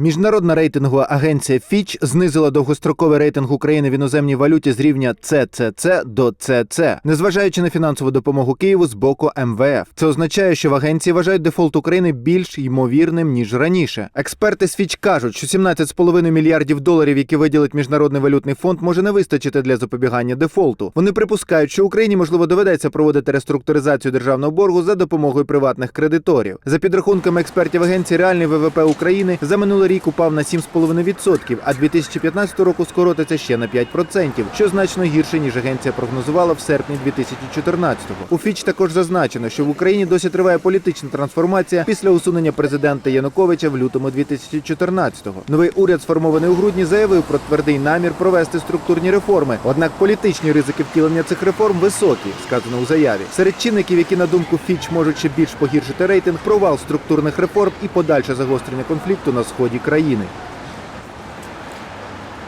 Міжнародна рейтингова агенція Fitch знизила довгостроковий рейтинг України в іноземній валюті з рівня CCC до CC, незважаючи на фінансову допомогу Києву з боку МВФ. Це означає, що в агенції вважають дефолт України більш ймовірним ніж раніше. Експерти з Fitch кажуть, що 17,5 мільярдів доларів, які виділить міжнародний валютний фонд, може не вистачити для запобігання дефолту. Вони припускають, що Україні можливо доведеться проводити реструктуризацію державного боргу за допомогою приватних кредиторів. За підрахунками експертів агенції, реальний ВВП України за минулий рік упав на 7,5%, а 2015 року скоротиться ще на 5%, що значно гірше ніж агенція прогнозувала в серпні 2014-го. У Фіч також зазначено, що в Україні досі триває політична трансформація після усунення президента Януковича в лютому 2014-го. Новий уряд, сформований у грудні, заявив про твердий намір провести структурні реформи. Однак політичні ризики втілення цих реформ високі, сказано у заяві. Серед чинників, які на думку Фіч можуть ще більш погіршити рейтинг, провал структурних реформ і подальше загострення конфлікту на сході країни.